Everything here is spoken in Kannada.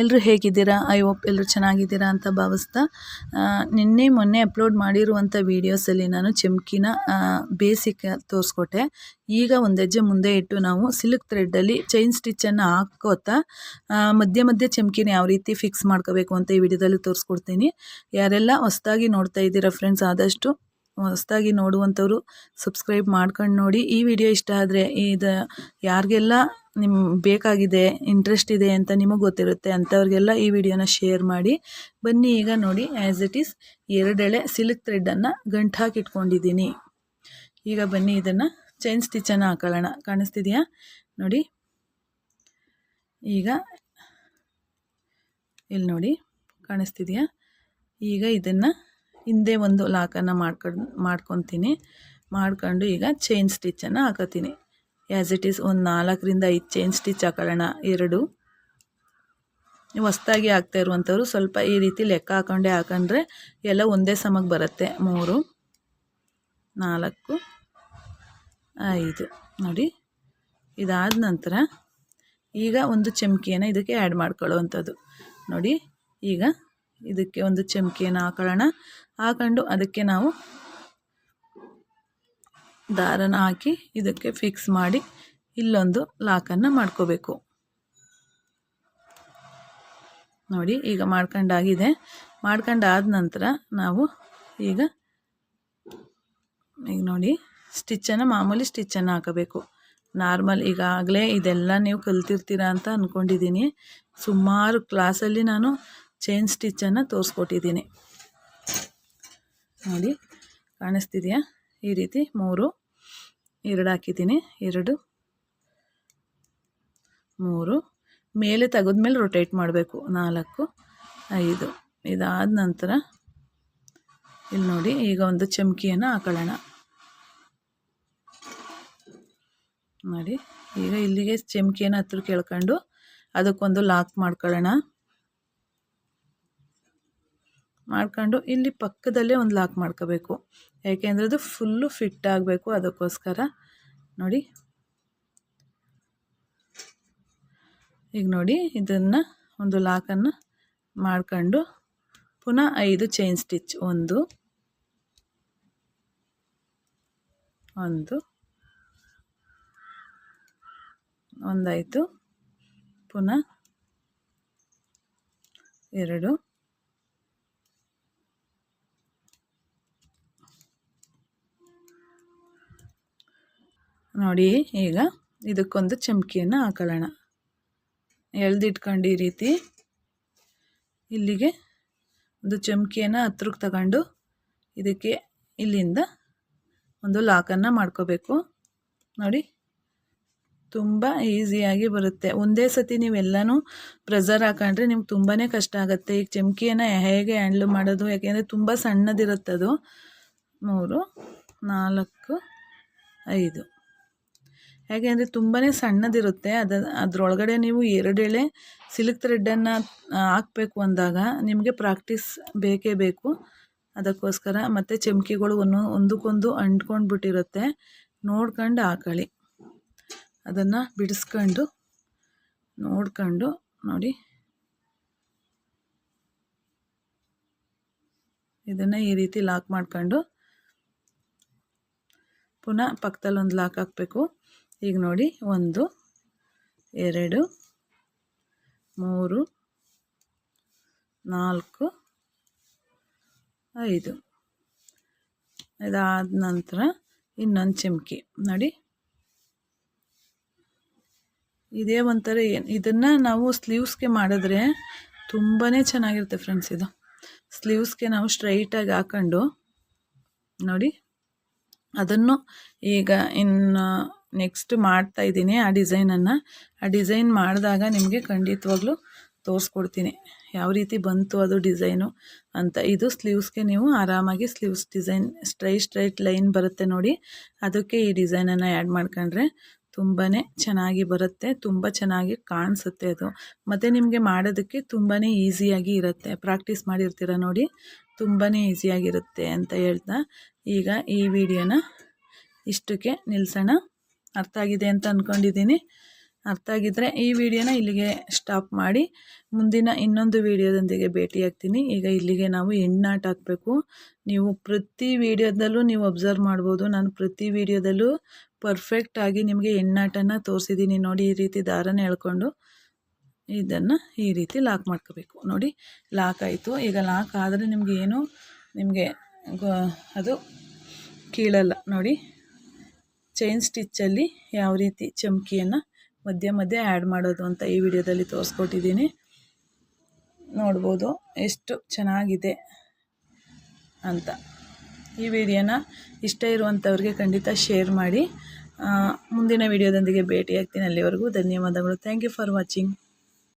ಎಲ್ಲರೂ ಹೇಗಿದ್ದೀರಾ? ಐ ಹೋಪ್ ಎಲ್ಲರೂ ಚೆನ್ನಾಗಿದ್ದೀರಾ ಅಂತ ಭಾವಿಸ್ತಾ ನಿನ್ನೆ ಮೊನ್ನೆ ಅಪ್ಲೋಡ್ ಮಾಡಿರುವಂಥ ವೀಡಿಯೋಸಲ್ಲಿ ನಾನು ಚಮ್ಕಿನ ಬೇಸಿಕ್ ತೋರಿಸ್ಕೊಟ್ಟೆ. ಈಗ ಒಂದು ಹೆಜ್ಜೆ ಮುಂದೆ ಇಟ್ಟು ನಾವು ಸಿಲ್ಕ್ ಥ್ರೆಡ್ಡಲ್ಲಿ ಚೈನ್ ಸ್ಟಿಚ್ಚನ್ನು ಹಾಕೋತಾ ಮಧ್ಯೆ ಮಧ್ಯೆ ಚಮ್ಕಿನ ಯಾವ ರೀತಿ ಫಿಕ್ಸ್ ಮಾಡ್ಕೋಬೇಕು ಅಂತ ಈ ವಿಡಿಯೋದಲ್ಲಿ ತೋರಿಸ್ಕೊಡ್ತೀನಿ. ಯಾರೆಲ್ಲ ಹೊಸ್ದಾಗಿ ನೋಡ್ತಾ ಇದ್ದೀರಾ ಫ್ರೆಂಡ್ಸ್ ಆದಷ್ಟು ಹೊಸ್ದಾಗಿ ನೋಡುವಂಥವರು ಸಬ್ಸ್ಕ್ರೈಬ್ ಮಾಡ್ಕೊಂಡು ನೋಡಿ. ಈ ವಿಡಿಯೋ ಇಷ್ಟ ಆದರೆ ಇದು ಯಾರಿಗೆಲ್ಲ ನಿಮ್ಮ ಬೇಕಾಗಿದೆ ಇಂಟ್ರೆಸ್ಟ್ ಇದೆ ಅಂತ ನಿಮಗೆ ಗೊತ್ತಿರುತ್ತೆ ಅಂಥವ್ರಿಗೆಲ್ಲ ಈ ವಿಡಿಯೋನ ಶೇರ್ ಮಾಡಿ. ಬನ್ನಿ ಈಗ ನೋಡಿ ಆ್ಯಸ್ ಇಟ್ ಈಸ್ ಎರಡೆಳೆ ಸಿಲ್ಕ್ ಥ್ರೆಡ್ಡನ್ನು ಗಂಟು ಹಾಕಿಟ್ಕೊಂಡಿದ್ದೀನಿ. ಈಗ ಬನ್ನಿ ಇದನ್ನು ಚೈನ್ ಸ್ಟಿಚ್ಚನ್ನು ಹಾಕೊಳ್ಳೋಣ. ಕಾಣಿಸ್ತಿದೆಯಾ? ನೋಡಿ. ಈಗ ಇಲ್ಲಿ ನೋಡಿ ಕಾಣಿಸ್ತಿದೆಯಾ? ಈಗ ಇದನ್ನು ಹಿಂದೆ ಒಂದು ಲಾಕನ್ನು ಮಾಡ್ಕೊಂಡು ಮಾಡ್ಕೊತೀನಿ. ಮಾಡ್ಕೊಂಡು ಈಗ ಚೈನ್ ಸ್ಟಿಚ್ಚನ್ನು ಹಾಕೋತೀನಿ. ಆ್ಯಸ್ ಇಟ್ ಈಸ್ ಒಂದು ನಾಲ್ಕರಿಂದ ಐದು ಚೈನ್ ಸ್ಟಿಚ್ ಹಾಕೊಳ್ಳೋಣ. ಎರಡು. ಹೊಸ್ದಾಗಿ ಹಾಕ್ತಾ ಇರುವಂಥವ್ರು ಸ್ವಲ್ಪ ಈ ರೀತಿ ಲೆಕ್ಕ ಹಾಕೊಂಡೇ ಹಾಕೊಂಡ್ರೆ ಎಲ್ಲ ಒಂದೇ ಸಮಕ್ಕೆ ಬರುತ್ತೆ. ಮೂರು, ನಾಲ್ಕು, ಐದು. ನೋಡಿ, ಇದಾದ ನಂತರ ಈಗ ಒಂದು ಚಮಕಿಯನ್ನು ಇದಕ್ಕೆ ಆ್ಯಡ್ ಮಾಡ್ಕೊಳ್ಳುವಂಥದ್ದು. ನೋಡಿ, ಈಗ ಇದಕ್ಕೆ ಒಂದು ಚಮಕಿಯನ್ನು ಹಾಕೊಳ್ಳೋಣ. ಹಾಕೊಂಡು ಅದಕ್ಕೆ ನಾವು ದಾರನ ಹಾಕಿ ಇದಕ್ಕೆ ಫಿಕ್ಸ್ ಮಾಡಿ ಇಲ್ಲೊಂದು ಲಾಕನ್ನು ಮಾಡ್ಕೋಬೇಕು. ನೋಡಿ, ಈಗ ಮಾಡ್ಕೊಂಡಾಗಿದೆ. ಮಾಡ್ಕೊಂಡಾದ ನಂತರ ನಾವು ಈಗ ಈಗ ನೋಡಿ, ಸ್ಟಿಚ್ಚನ್ನು ಮಾಮೂಲಿ ಸ್ಟಿಚ್ಚನ್ನು ಹಾಕಬೇಕು. ನಾರ್ಮಲ್ ಈಗಾಗಲೇ ಇದೆಲ್ಲ ನೀವು ಕಲ್ತಿರ್ತೀರ ಅಂತ ಅಂದ್ಕೊಂಡಿದ್ದೀನಿ ಸುಮಾರು ಕ್ಲಾಸಲ್ಲಿ ನಾನು ಚೈನ್ ಸ್ಟಿಚ್ಚನ್ನು ತೋರಿಸ್ಕೊಟ್ಟಿದ್ದೀನಿ. ನೋಡಿ, ಕಾಣಿಸ್ತಿದೆಯಾ? ಈ ರೀತಿ ಮೂರು, ಎರಡು ಹಾಕಿದ್ದೀನಿ. ಎರಡು, ಮೂರು. ಮೇಲೆ ತೆಗೆದ್ಮೇಲೆ ರೊಟೇಟ್ ಮಾಡಬೇಕು. ನಾಲ್ಕು, ಐದು. ಇದಾದ ನಂತರ ಇಲ್ಲಿ ನೋಡಿ, ಈಗ ಒಂದು ಚಮಕಿಯನ್ನು ಹಾಕೊಳ್ಳೋಣ. ನೋಡಿ, ಈಗ ಇಲ್ಲಿಗೆ ಚಮಕಿಯನ್ನು ಹತ್ರ ಕೇಳ್ಕೊಂಡು ಅದಕ್ಕೊಂದು ಲಾಕ್ ಮಾಡ್ಕೊಳ್ಳೋಣ. ಮಾಡ್ಕೊಂಡು ಇಲ್ಲಿ ಪಕ್ಕದಲ್ಲೇ ಒಂದು ಲಾಕ್ ಮಾಡ್ಕೋಬೇಕು. ಯಾಕೆಂದರೆ ಅದು ಫುಲ್ಲು ಫಿಟ್ ಆಗಬೇಕು ಅದಕ್ಕೋಸ್ಕರ. ನೋಡಿ. ಈಗ ನೋಡಿ, ಇದನ್ನು ಒಂದು ಲಾಕನ್ನು ಮಾಡ್ಕೊಂಡು ಪುನಃ ಐದು ಚೈನ್ ಸ್ಟಿಚ್. ಒಂದು. ಒಂದು. ಒಂದಾಯಿತು. ಪುನಃ ಎರಡು. ನೋಡಿ, ಈಗ ಇದಕ್ಕೊಂದು ಚಮಕಿಯನ್ನು ಹಾಕೊಳ್ಳೋಣ. ಎಳ್ದಿಟ್ಕೊಂಡು ಈ ರೀತಿ ಇಲ್ಲಿಗೆ ಒಂದು ಚಮಕಿಯನ್ನು ಹತ್ರಕ್ಕೆ ತಗೊಂಡು ಇದಕ್ಕೆ ಇಲ್ಲಿಂದ ಒಂದು ಲಾಕನ್ನು ಮಾಡ್ಕೋಬೇಕು. ನೋಡಿ, ತುಂಬ ಈಸಿಯಾಗಿ ಬರುತ್ತೆ. ಒಂದೇ ಸತಿ ನೀವೆಲ್ಲನೂ ಪ್ರೆಸರ್ ಹಾಕೊಂಡ್ರೆ ನಿಮ್ಗೆ ತುಂಬಾ ಕಷ್ಟ ಆಗುತ್ತೆ. ಈಗ ಚಮಕಿಯನ್ನು ಹೇಗೆ ಹ್ಯಾಂಡ್ಲ್ ಮಾಡೋದು ಯಾಕೆಂದರೆ ತುಂಬ ಸಣ್ಣದಿರುತ್ತದು. ಮೂರು, ನಾಲ್ಕು, ಐದು. ಹೇಗೆ ಅಂದರೆ ತುಂಬಾ ಸಣ್ಣದಿರುತ್ತೆ. ಅದ, ಅದರೊಳಗಡೆ ನೀವು ಎರಡು ಎಳೆ ಸಿಲ್ಕ್ ಥ್ರೆಡ್ಡನ್ನು ಹಾಕಬೇಕು ಅಂದಾಗ ನಿಮಗೆ ಪ್ರಾಕ್ಟೀಸ್ ಬೇಕೇ ಬೇಕು. ಅದಕ್ಕೋಸ್ಕರ ಮತ್ತು ಚಮಕಿಗಳು ಒಂದು, ಒಂದಕ್ಕೊಂದು ಅಂಟ್ಕೊಂಡು ಬಿಟ್ಟಿರುತ್ತೆ ನೋಡ್ಕೊಂಡು ಹಾಕೊಳ್ಳಿ. ಅದನ್ನು ಬಿಡಿಸ್ಕೊಂಡು, ನೋಡ್ಕೊಂಡು ನೋಡಿ. ಇದನ್ನು ಈ ರೀತಿ ಲಾಕ್ ಮಾಡ್ಕೊಂಡು ಪುನಃ ಪಕ್ಕದಲ್ಲಿ ಒಂದು ಲಾಕ್ ಹಾಕಬೇಕು. ಈಗ ನೋಡಿ ಒಂದು, ಎರಡು, ಮೂರು, ನಾಲ್ಕು, ಐದು. ಇದಾದ ನಂತರ ಇನ್ನೊಂದು ಚಿಮ್ಕಿ. ನೋಡಿ. ಇದೇ ಒಂಥರ ಏನು, ಇದನ್ನು ನಾವು ಸ್ಲೀವ್ಸ್ಗೆ ಮಾಡಿದ್ರೆ ತುಂಬಾ ಚೆನ್ನಾಗಿರುತ್ತೆ ಫ್ರೆಂಡ್ಸ್ ಇದು. ಸ್ಲೀವ್ಸ್ಗೆ ನಾವು ಸ್ಟ್ರೈಟಾಗಿ ಹಾಕೊಂಡು ನೋಡಿ. ಅದನ್ನು ಈಗ ಇನ್ನು ನೆಕ್ಸ್ಟ್ ಮಾಡ್ತಾ ಇದ್ದೀನಿ ಆ ಡಿಸೈನನ್ನು. ಆ ಡಿಸೈನ್ ಮಾಡಿದಾಗ ನಿಮಗೆ ಖಂಡಿತವಾಗ್ಲೂ ತೋರಿಸ್ಕೊಡ್ತೀನಿ. ಯಾವ ರೀತಿ ಬಂತು ಅದು ಡಿಸೈನು ಅಂತ. ಇದು ಸ್ಲೀವ್ಸ್ಗೆ ನೀವು ಆರಾಮಾಗಿ sleeves design straight straight line ಬರುತ್ತೆ ನೋಡಿ. ಅದಕ್ಕೆ ಈ ಡಿಸೈನನ್ನು ಆ್ಯಡ್ ಮಾಡ್ಕೊಂಡ್ರೆ ತುಂಬಾ ಚೆನ್ನಾಗಿ ಬರುತ್ತೆ, ತುಂಬ ಚೆನ್ನಾಗಿ ಕಾಣಿಸುತ್ತೆ ಅದು. ಮತ್ತು ನಿಮಗೆ ಮಾಡೋದಕ್ಕೆ ತುಂಬಾ ಈಸಿಯಾಗಿ ಇರುತ್ತೆ. ಪ್ರಾಕ್ಟೀಸ್ ಮಾಡಿರ್ತೀರ ನೋಡಿ ತುಂಬಾ ಈಸಿಯಾಗಿರುತ್ತೆ ಅಂತ ಹೇಳ್ತಾ. ಈಗ ಈ ವಿಡಿಯೋನ ಇಷ್ಟಕ್ಕೆ ನಿಲ್ಲಿಸೋಣ ಅರ್ಥ ಆಗಿದೆ ಅಂತ ಅಂದ್ಕೊಂಡಿದ್ದೀನಿ ಅರ್ಥ ಆಗಿದ್ದರೆ ಈ ವಿಡಿಯೋನ ಇಲ್ಲಿಗೆ ಸ್ಟಾಪ್ ಮಾಡಿ. ಮುಂದಿನ ಇನ್ನೊಂದು ವಿಡಿಯೋದೊಂದಿಗೆ ಭೇಟಿಯಾಗ್ತೀನಿ. ಈಗ ಇಲ್ಲಿಗೆ ನಾವು ಎಣ್ಣಾಟ ಹಾಕಬೇಕು ನೀವು ಪ್ರತಿ ವಿಡಿಯೋದಲ್ಲೂ ನೀವು ಅಬ್ಸರ್ವ್ ಮಾಡ್ಬೋದು. ನಾನು ಪ್ರತಿ ವಿಡಿಯೋದಲ್ಲೂ ಪರ್ಫೆಕ್ಟಾಗಿ ನಿಮಗೆ ಎಣ್ಣಾಟನ ತೋರಿಸಿದ್ದೀನಿ. ನೋಡಿ, ಈ ರೀತಿ ದಾರನ ಎಳ್ಕೊಂಡು ಇದನ್ನು ಈ ರೀತಿ ಲಾಕ್ ಮಾಡ್ಕೋಬೇಕು. ನೋಡಿ ಲಾಕ್ ಆಯಿತು. ಈಗ ಲಾಕ್ ಆದರೆ ನಿಮಗೆ ಏನು? ನಿಮಗೆ ಅದು ಕೀಳಲ್ಲ. ನೋಡಿ ಚೈನ್ ಸ್ಟಿಚ್ಚಲ್ಲಿ ಯಾವ ರೀತಿ ಚಮಕಿಯನ್ನು ಮಧ್ಯೆ ಮಧ್ಯೆ ಆ್ಯಡ್ ಮಾಡೋದು ಅಂತ ಈ ವಿಡಿಯೋದಲ್ಲಿ ತೋರಿಸ್ಕೊಟ್ಟಿದ್ದೀನಿ. ನೋಡ್ಬೋದು ಎಷ್ಟು ಚೆನ್ನಾಗಿದೆ ಅಂತ. ಈ ವಿಡಿಯೋನ ಇಷ್ಟ ಇರುವಂಥವ್ರಿಗೆ ಖಂಡಿತ ಶೇರ್ ಮಾಡಿ. ಮುಂದಿನ ವಿಡಿಯೋದೊಂದಿಗೆ ಭೇಟಿಯಾಗ್ತೀನಿ. ಅಲ್ಲಿವರೆಗೂ ಧನ್ಯವಾದಗಳು. Thank you for watching